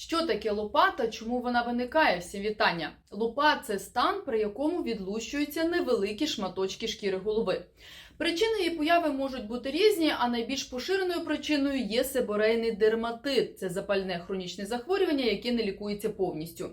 Що таке лупа та чому вона виникає? Всім вітання. Лупа це стан, при якому відлущуються невеликі шматочки шкіри голови. Причини її появи можуть бути різні, а найбільш поширеною причиною є себорейний дерматит. Це запальне хронічне захворювання, яке не лікується повністю.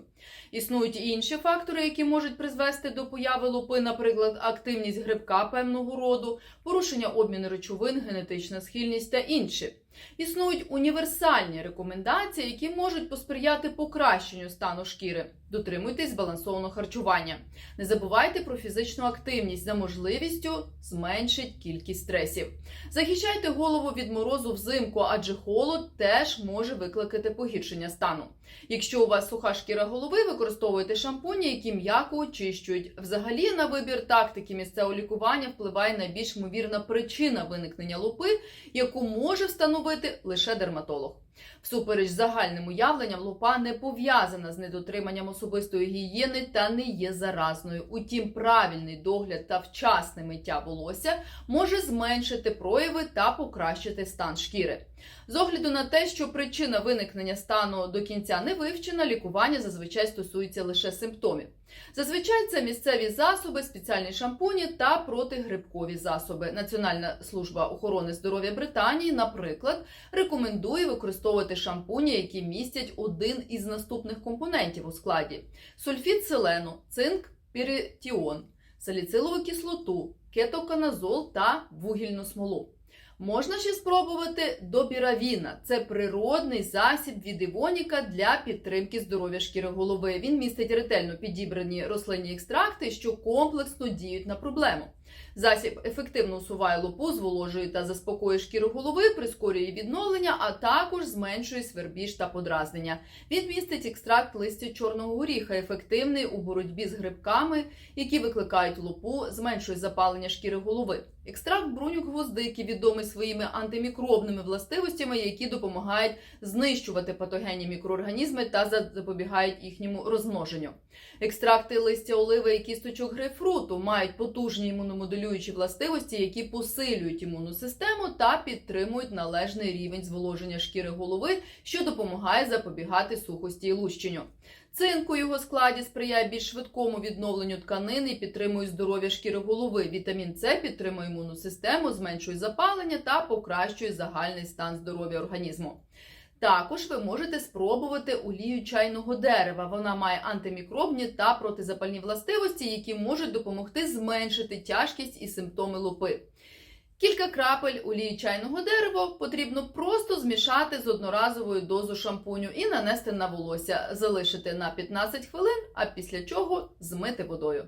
Існують і інші фактори, які можуть призвести до появи лупи, наприклад, активність грибка певного роду, порушення обміну речовин, генетична схильність та інші. Існують універсальні рекомендації, які можуть посприяти покращенню стану шкіри. Дотримуйтесь збалансованого харчування. Не забувайте про фізичну активність за можливістю зменшить кількість стресів. Захищайте голову від морозу взимку, адже холод теж може викликати погіршення стану. Якщо у вас суха шкіра голови, використовуйте шампуні, які м'яко очищують. Взагалі на вибір тактики місцевого лікування впливає найбільш ймовірна причина виникнення лупи, яку може встановити лише дерматолог. Всупереч загальним уявленням, лупа не пов'язана з недотриманням особистої гігієни та не є заразною. Утім, правильний догляд та вчасне миття волосся може зменшити прояви та покращити стан шкіри. З огляду на те, що причина виникнення стану до кінця не вивчена, лікування зазвичай стосується лише симптомів. Зазвичай це місцеві засоби, спеціальні шампуні та протигрибкові засоби. Національна служба охорони здоров'я Британії, наприклад, рекомендує використовувати шампуні, які містять один із наступних компонентів у складі: сульфід селену, цинк, піритіон, саліцилову кислоту, кетоканазол та вугільну смолу. Можна ще спробувати добіравіна. Це природний засіб від Івоніка для підтримки здоров'я шкіри голови. Він містить ретельно підібрані рослинні екстракти, що комплексно діють на проблему. Засіб ефективно усуває лупу, зволожує та заспокоює шкіру голови, прискорює відновлення, а також зменшує свербіж та подразнення. Він містить екстракт листя чорного горіха, ефективний у боротьбі з грибками, які викликають лупу, зменшує запалення шкіри голови. Екстракт бруньок гвоздики відомий своїми антимікробними властивостями, які допомагають знищувати патогенні мікроорганізми та запобігають їхньому розмноженню. Екстракти листя оливи і кісточок грейпфруту мають потужні імуномоделюючі властивості, які посилюють імунну систему та підтримують належний рівень зволоження шкіри голови, що допомагає запобігати сухості і лущенню. Цинк у його складі сприяє більш швидкому відновленню тканини і підтримує здоров'я шкіри голови. Вітамін С підтримує імунну систему, зменшує запалення та покращує загальний стан здоров'я організму. Також ви можете спробувати олію чайного дерева. Вона має антимікробні та протизапальні властивості, які можуть допомогти зменшити тяжкість і симптоми лупи. Кілька крапель олії чайного дерева потрібно просто змішати з одноразовою дозу шампуню і нанести на волосся, залишити на 15 хвилин, а після чого змити водою.